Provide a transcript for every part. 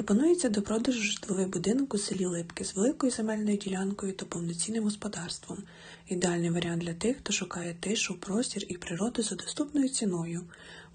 Пропонується до продажу житловий будинок у селі Липки з великою земельною ділянкою та повноцінним господарством. Ідеальний варіант для тих, хто шукає тишу, простір і природу за доступною ціною.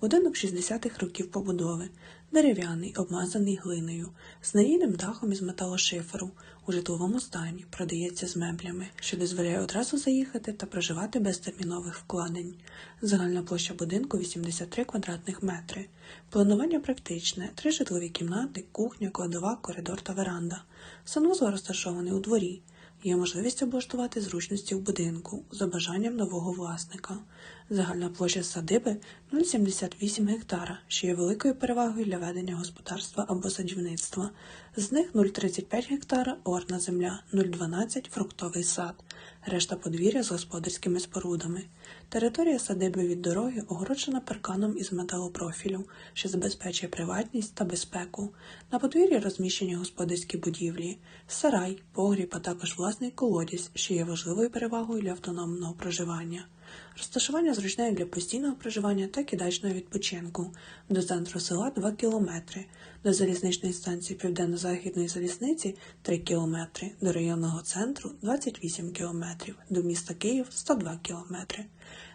Будинок 60-х років побудови, дерев'яний, обмазаний глиною, з надійним дахом із металошиферу, у житловому стані, продається з меблями, що дозволяє одразу заїхати та проживати без термінових вкладень. Загальна площа будинку 83 квадратних метри. Планування практичне: три житлові кімнати, кухня, кладова, коридор та веранда. Санузел розташований у дворі. Є можливість облаштувати зручності в будинку за бажанням нового власника. Загальна площа садиби 0,78 гектара, що є великою перевагою для ведення господарства або садівництва. З них 0,35 гектара орна земля, 0,12 фруктовий сад, решта подвір'я з господарськими спорудами. Територія садиби від дороги огороджена парканом із металопрофілю, що забезпечує приватність та безпеку. На подвір'ї розміщені господарські будівлі, сарай, погріб, а також власний колодязь, що є важливою перевагою для автономного проживання. Розташування зручне для постійного проживання, так і дачного відпочинку. До центру села 2 кілометри, до залізничної станції Південно-Західної залізниці 3 кілометри, до районного центру 28 кілометрів, до міста Київ 102 кілометри.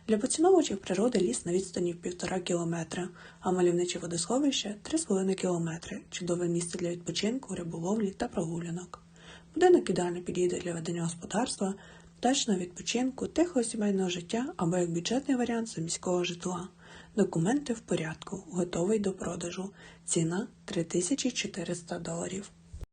Для поціновувачів природи ліс на відстані в півтора кілометра, а мальовниче водосховище 3,5 кілометри, чудове місце для відпочинку, риболовлі та прогулянок. Будинок ідеально підійде для ведення господарства, дачного відпочинку, тихого сімейного життя або як бюджетний варіант заміського житла. Документи в порядку, готовий до продажу. Ціна 3400 доларів.